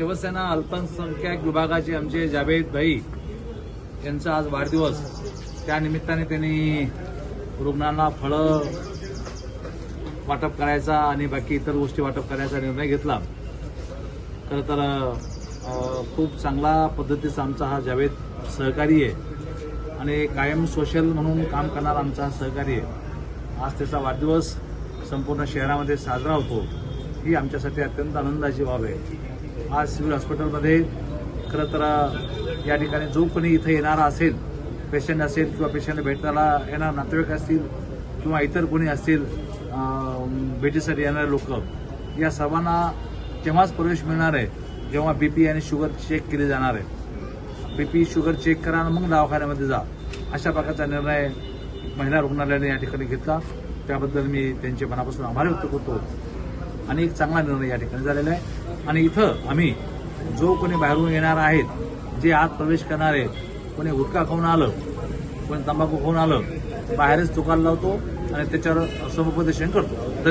शिवसेना अल्पसंख्याक विभागाचे आमचे जावेद भाई यांचा आज वाढदिवस. त्यानिमित्ताने त्यांनी रुग्णांना फळं वाटप करायचा आणि बाकी इतर गोष्टी वाटप करायचा निर्णय घेतला. खरं तर खूप चांगला पद्धतीचा आमचा हा जावेद सहकारी आहे आणि कायम सोशल म्हणून काम करणारा आमचा हा सहकारी आहे. आज त्याचा वाढदिवस संपूर्ण शहरामध्ये साजरा होतो. ही आमच्यासाठी अत्यंत आनंदाची बाब आहे. आज सिव्हिल हॉस्पिटलमध्ये खरं तर या ठिकाणी जो कोणी इथं येणारा असेल पेशंट असेल किंवा पेशंटला भेटायला येणार नातेवाईक असतील किंवा इतर कोणी असतील भेटीसाठी येणारे लोक या सर्वांना तेव्हाच प्रवेश मिळणार आहे जेव्हा बी पी आणि शुगर चेक केली जाणार आहे. बी पी शुगर चेक करा आणि मग दवाखान्यामध्ये जा. अशा प्रकारचा निर्णय महिला रुग्णालयाने या ठिकाणी घेतला. त्याबद्दल मी त्यांचे मनापासून आभार व्यक्त करतो. आणि एक चांगला निर्णय या ठिकाणी झालेला आहे. आणि इथं आम्ही जो कोणी बाहेरून येणार आहेत जे आत प्रवेश करणार आहेत कोणी गुटखा खाऊन आलं कोणी तंबाखू खाऊन आलं बाहेरच दुकान लावतो आणि त्याच्यावर समुपदेशन करतो.